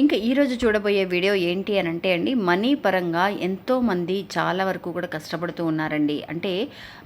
ఇంకా ఈరోజు చూడబోయే వీడియో ఏంటి అని అంటే అండి మనీ పరంగా ఎంతోమంది చాలా వరకు కూడా కష్టపడుతూ ఉన్నారండి. అంటే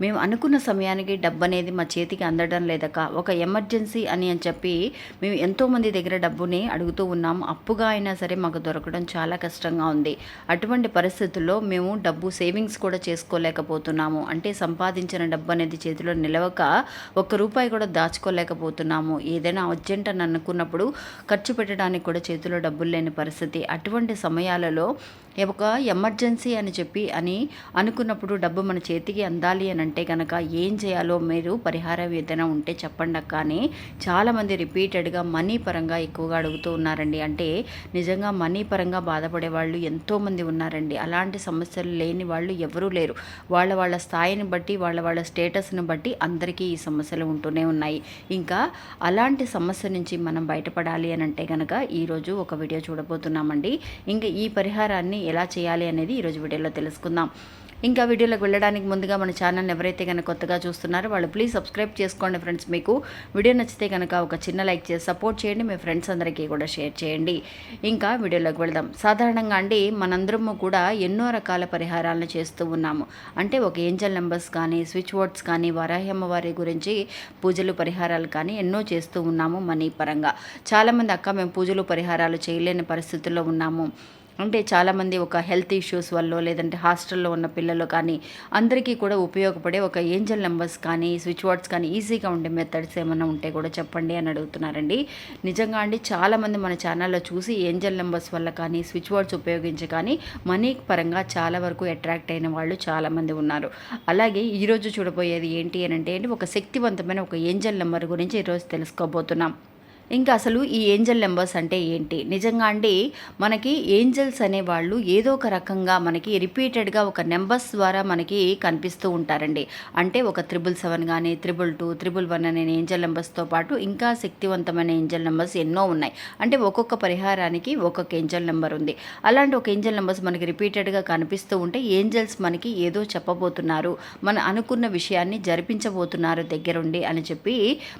మేము అనుకున్న సమయానికి డబ్బు అనేది మా చేతికి అందడం లేదక ఒక ఎమర్జెన్సీ అని అని చెప్పి మేము ఎంతోమంది దగ్గర డబ్బుని అడుగుతూ ఉన్నాము అప్పుగా అయినా సరే మాకు దొరకడం చాలా కష్టంగా ఉంది. అటువంటి పరిస్థితుల్లో మేము డబ్బు సేవింగ్స్ కూడా చేసుకోలేకపోతున్నాము. అంటే సంపాదించిన డబ్బు అనేది చేతిలో నిలవక ఒక్క రూపాయి కూడా దాచుకోలేకపోతున్నాము. ఏదైనా అర్జెంట్ అని అనుకున్నప్పుడు ఖర్చు పెట్టడానికి కూడా చేతిలో డబ్బులు లేని పరిస్థితి. అటువంటి సమయాలలో ఒక ఎమర్జెన్సీ అని చెప్పి అని అనుకున్నప్పుడు డబ్బు మన చేతికి అందాలి అని అంటే కనుక ఏం చేయాలో మీరు పరిహారం ఏదైనా ఉంటే చెప్పండి అక్క అని చాలామంది రిపీటెడ్గా మనీ పరంగా ఎక్కువగా అడుగుతూ ఉన్నారండి. అంటే నిజంగా మనీ పరంగా బాధపడే వాళ్ళు ఎంతోమంది ఉన్నారండి. అలాంటి సమస్యలు లేని వాళ్ళు ఎవరూ లేరు. వాళ్ళ వాళ్ళ స్థాయిని బట్టి వాళ్ళ వాళ్ళ స్టేటస్ని బట్టి అందరికీ ఈ సమస్యలు ఉంటూనే ఉన్నాయి. ఇంకా అలాంటి సమస్య నుంచి మనం బయటపడాలి అని అంటే కనుక ఈరోజు ఒక వీడియో చూడబోతున్నామండి. ఇంకా ఈ పరిహారాన్ని ఎలా చేయాలి అనేది ఈరోజు వీడియోలో తెలుసుకుందాం. ఇంకా వీడియోలోకి వెళ్ళడానికి ముందుగా మన ఛానల్ ఎవరైతే కనుక కొత్తగా చూస్తున్నారో వాళ్ళు ప్లీజ్ సబ్స్క్రైబ్ చేసుకోండి ఫ్రెండ్స్. మీకు వీడియో నచ్చితే కనుక ఒక చిన్న లైక్ చేసి సపోర్ట్ చేయండి. మీ ఫ్రెండ్స్ అందరికీ కూడా షేర్ చేయండి. ఇంకా వీడియోలోకి వెళ్దాం. సాధారణంగా అండి మనందరము కూడా ఎన్నో రకాల పరిహారాలను చేస్తూ ఉన్నాము. అంటే ఒక ఏంజల్ నెంబర్స్ కానీ స్విచ్ బోర్డ్స్ కానీ వరాహి వారి గురించి పూజలు పరిహారాలు కానీ ఎన్నో చేస్తూ ఉన్నాము మనీ పరంగా. చాలామంది అక్క మేము పూజలు పరిహారాలు చేయలేని పరిస్థితుల్లో ఉన్నాము. అంటే చాలామంది ఒక హెల్త్ ఇష్యూస్ వల్ల లేదంటే హాస్టల్లో ఉన్న పిల్లలు కానీ అందరికీ కూడా ఉపయోగపడే ఒక ఏంజల్ నెంబర్స్ కానీ స్విచ్ వర్డ్స్ కానీ ఈజీగా ఉండే మెథడ్స్ ఏమైనా ఉంటే కూడా చెప్పండి అని అడుగుతున్నారండి. నిజంగా అండి చాలామంది మన ఛానల్లో చూసి ఏంజల్ నెంబర్స్ వల్ల కానీ స్విచ్ వర్డ్స్ ఉపయోగించి కానీ మనీ పరంగా చాలా వరకు అట్రాక్ట్ అయిన వాళ్ళు చాలామంది ఉన్నారు. అలాగే ఈరోజు చూడబోయేది ఏంటి అని అంటే ఒక శక్తివంతమైన ఒక ఏంజల్ నెంబర్ గురించి ఈరోజు తెలుసుకోబోతున్నాం. ఇంకా అసలు ఈ ఏంజల్ నెంబర్స్ అంటే ఏంటి? నిజంగా అండి మనకి ఏంజల్స్ అనేవాళ్ళు ఏదో ఒక రకంగా మనకి రిపీటెడ్గా ఒక నెంబర్స్ ద్వారా మనకి కనిపిస్తూ ఉంటారండి. అంటే ఒక త్రిబుల్ సెవెన్ కానీ త్రిబుల్ టూ త్రిబుల్ వన్ అనే ఏంజల్ నెంబర్స్తో పాటు ఇంకా శక్తివంతమైన ఏంజల్ నెంబర్స్ ఎన్నో ఉన్నాయి. అంటే ఒక్కొక్క పరిహారానికి ఒక్కొక్క ఏంజల్ నెంబర్ ఉంది. అలాంటి ఒక ఏంజల్ నెంబర్స్ మనకి రిపీటెడ్గా కనిపిస్తూ ఉంటే ఏంజల్స్ మనకి ఏదో చెప్పబోతున్నారు. మన అనుకున్న విషయాన్ని జరిపించబోతున్నారు దగ్గరుండి అని చెప్పి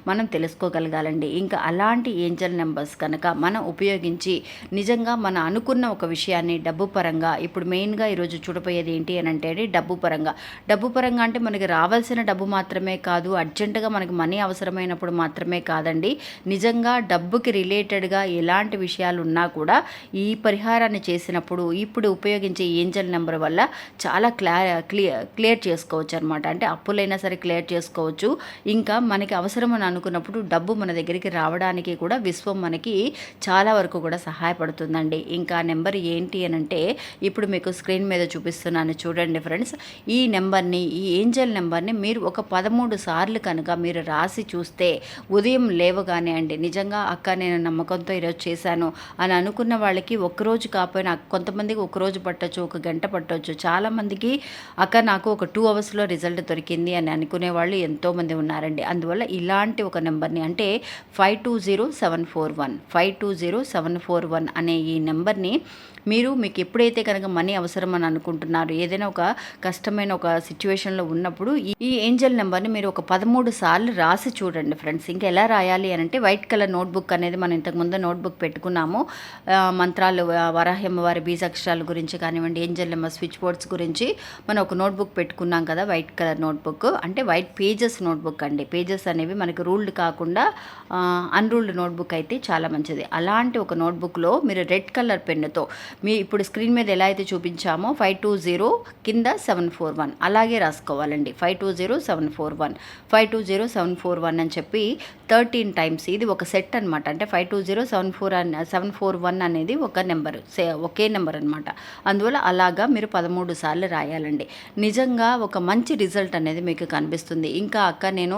మనం తెలుసుకోగలగాలండి. ఇంకా అలాంటి ఏంజల్ నెంబర్స్ కనుక మనం ఉపయోగించి నిజంగా మన అనుకున్న ఒక విషయాన్ని డబ్బు పరంగా ఇప్పుడు మెయిన్గా ఈరోజు చూడబోయేది ఏంటి అని అంటే డబ్బు పరంగా. డబ్బు పరంగా అంటే మనకి రావాల్సిన డబ్బు మాత్రమే కాదు అర్జెంటుగా మనకి మనీ అవసరమైనప్పుడు మాత్రమే కాదండి. నిజంగా డబ్బుకి రిలేటెడ్గా ఎలాంటి విషయాలు ఉన్నా కూడా ఈ పరిహారాన్ని చేసినప్పుడు ఇప్పుడు ఉపయోగించే ఏంజల్ నెంబర్ వల్ల చాలా క్లా క్లియర్ క్లియర్ చేసుకోవచ్చు అనమాట అంటే అప్పులైనా సరే క్లియర్ చేసుకోవచ్చు. ఇంకా మనకి అవసరం అని అనుకున్నప్పుడు డబ్బు మన దగ్గరికి రావడానికి కూడా విశ్వం మనకి చాలా వరకు కూడా సహాయపడుతుందండి. ఇంకా నెంబర్ ఏంటి అని అంటే ఇప్పుడు మీకు స్క్రీన్ మీద చూపిస్తున్నాను చూడండి ఫ్రెండ్స్. ఈ నెంబర్ని ఈ ఏంజల్ నెంబర్ని మీరు ఒక పదమూడు సార్లు కనుక మీరు రాసి చూస్తే ఉదయం లేవగానే అండి నిజంగా అక్క నేను నమ్మకంతో ఈరోజు చేశాను అని అనుకున్న వాళ్ళకి ఒక్కరోజు కాకపోయినా కొంతమందికి ఒక రోజు పట్టొచ్చు ఒక గంట పట్టవచ్చు చాలామందికి అక్క నాకు ఒక టూ అవర్స్లో రిజల్ట్ దొరికింది అని అనుకునే వాళ్ళు ఎంతోమంది ఉన్నారండి. అందువల్ల ఇలాంటి ఒక నెంబర్ని అంటే five two zero zero seven four one five two zero seven four one అనే ఈ నెంబర్ని మీరు మీకు ఎప్పుడైతే కనుక మనీ అవసరం అని అనుకుంటున్నారు ఏదైనా ఒక కష్టమైన ఒక సిచ్యువేషన్లో ఉన్నప్పుడు ఈ ఏంజల్ నెంబర్ని మీరు ఒక పదమూడు సార్లు రాసి చూడండి ఫ్రెండ్స్. ఇంకా ఎలా రాయాలి అని అంటే వైట్ కలర్ నోట్బుక్ అనేది మనం ఇంతకుముందు నోట్బుక్ పెట్టుకున్నాము. మంత్రాలు వరాహ్యమ్మ వారి బీజాక్షరాల గురించి కానివ్వండి ఏంజల్ నెంబర్ స్విచ్ బోర్డ్స్ గురించి మనం ఒక నోట్బుక్ పెట్టుకున్నాం కదా వైట్ కలర్ నోట్బుక్. అంటే వైట్ పేజెస్ నోట్బుక్ అండి. పేజెస్ అనేవి మనకి రూల్డ్ కాకుండా అన్రూల్డ్ నోట్బుక్ అయితే చాలా మంచిది. అలాంటి ఒక నోట్బుక్లో మీరు రెడ్ కలర్ పెన్నుతో మీ ఇప్పుడు స్క్రీన్ మీద ఎలా అయితే చూపించామో ఫైవ్ టూ జీరో కింద సెవెన్ ఫోర్ వన్ అలాగే రాసుకోవాలండి. Five two zero seven four one five two zero seven four one అని చెప్పి థర్టీన్ టైమ్స్ ఇది ఒక సెట్ అనమాట అంటే five two zero seven four అన్ సెవెన్ ఫోర్ వన్ అనేది ఒక నెంబర్ సే ఒకే నెంబర్ అనమాట అందువల్ల అలాగా మీరు పదమూడు సార్లు రాయాలండి. నిజంగా ఒక మంచి రిజల్ట్ అనేది మీకు కనిపిస్తుంది. ఇంకా అక్క నేను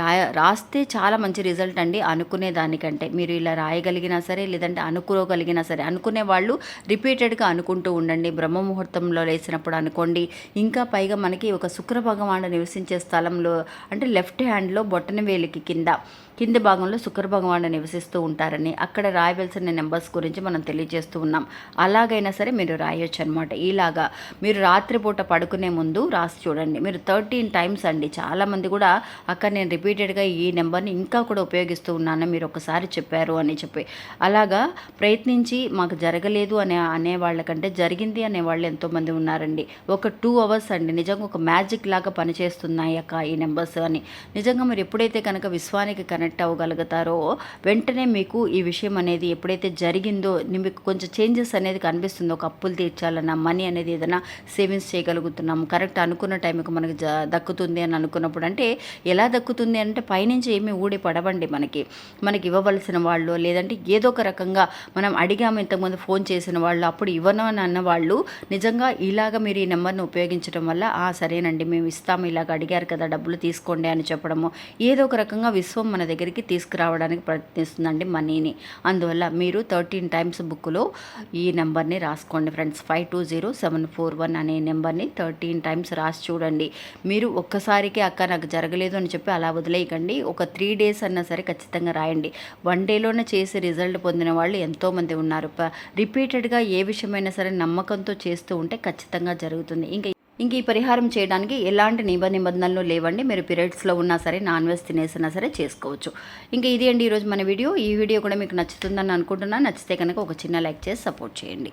రాయ రాస్తే చాలా మంచి రిజల్ట్ అండి అనుకునే దానికంటే. మీరు ఇలా రాయగలిగినా సరే లేదంటే అనుకోగలిగినా సరే అనుకునే వాళ్ళు రిపీటెడ్గా అనుకుంటూ ఉండండి. బ్రహ్మ ముహూర్తంలో లేచినప్పుడు అనుకోండి. ఇంకా పైగా మనకి ఒక శుక్ర భగవానుడు నివసించే స్థలంలో అంటే లెఫ్ట్ హ్యాండ్లో బొట్టన వేలికి కింద కింది భాగంలో శుక్ర భగవానుడు నివసిస్తూ ఉంటారని అక్కడ రాయవలసిన నెంబర్స్ గురించి మనం తెలియజేస్తూ ఉన్నాం. అలాగైనా సరే మీరు రాయొచ్చు అనమాట ఇలాగా మీరు రాత్రిపూట పడుకునే ముందు రాసి చూడండి. మీరు థర్టీన్ టైమ్స్ అండి. చాలామంది కూడా అక్కడ నేను రిపీటెడ్గా ఈ నెంబర్ని ఇంకా కూడా ఉపయోగిస్తూ ఉన్నాను మీరు ఒకసారి చెప్పారు అని చెప్పి. అలాగా ప్రయత్నించి మాకు జరగలేదు అనే అనే వాళ్ళకంటే జరిగింది అనే వాళ్ళు ఎంతోమంది ఉన్నారండి. ఒక టూ అవర్స్ అండి. నిజంగా ఒక మ్యాజిక్ లాగా పనిచేస్తున్నాయి అక్క ఈ నెంబర్స్ అని. నిజంగా మీరు ఎప్పుడైతే కనుక విశ్వానికి కనెక్ట్ అవ్వగలుగుతారో వెంటనే మీకు ఈ విషయం అనేది ఎప్పుడైతే జరిగిందో మీకు కొంచెం చేంజెస్ అనేది కనిపిస్తుందో. ఒక అప్పులు తీర్చాలన్నా మనీ అనేది ఏదైనా సేవింగ్స్ చేయగలుగుతున్నాం కరెక్ట్ అనుకున్న టైంకి మనకి జ దక్కుతుంది అని అనుకున్నప్పుడు అంటే ఎలా దక్కుతుంది అంటే పైనుంచి ఏమీ ఊడి పడవండి మనకి. మనకి ఇవ్వవలసిన వాళ్ళు లేదంటే ఏదో ఒక రకంగా మనం అడిగాము ఇంతకుముందు ఫోన్ చేసిన వాళ్ళు వాళ్ళు అప్పుడు ఇవ్వను అని అన్న వాళ్ళు నిజంగా ఇలాగ మీరు ఈ నెంబర్ని ఉపయోగించడం వల్ల ఆ సరేనండి మేము ఇస్తాము ఇలాగ అడిగారు కదా డబ్బులు తీసుకోండి అని చెప్పడము ఏదో ఒక రకంగా విశ్వం మన దగ్గరికి తీసుకురావడానికి ప్రయత్నిస్తుందండి మనీని. అందువల్ల మీరు థర్టీన్ టైమ్స్ బుక్లో ఈ నెంబర్ని రాసుకోండి friends. Five two zero seven four one అనే నెంబర్ని థర్టీన్ టైమ్స్ రాసి చూడండి. మీరు ఒక్కసారికి అక్క నాకు జరగలేదు అని చెప్పి అలా వదిలేయకండి. ఒక త్రీ డేస్ అన్నా సరే ఖచ్చితంగా రాయండి. వన్ డేలోనే చేసి రిజల్ట్ పొందిన వాళ్ళు ఎంతోమంది ఉన్నారు. రిపీటెడ్గా ఏ విషయమైనా సరే నమ్మకంతో చేస్తూ ఉంటే ఖచ్చితంగా జరుగుతుంది. ఇంకా ఇంక ఈ పరిహారం చేయడానికి ఎలాంటి నిబ నిబంధనలు లేవండి. మీరు పీరియడ్స్లో ఉన్నా సరే నాన్ వెజ్ తినేసినా సరే చేసుకోవచ్చు. ఇంకా ఇది అండి ఈరోజు మన వీడియో. ఈ వీడియో కూడా మీకు నచ్చుతుందని అనుకుంటున్నా నచ్చితే కనుక ఒక చిన్న లైక్ చేసి సపోర్ట్ చేయండి.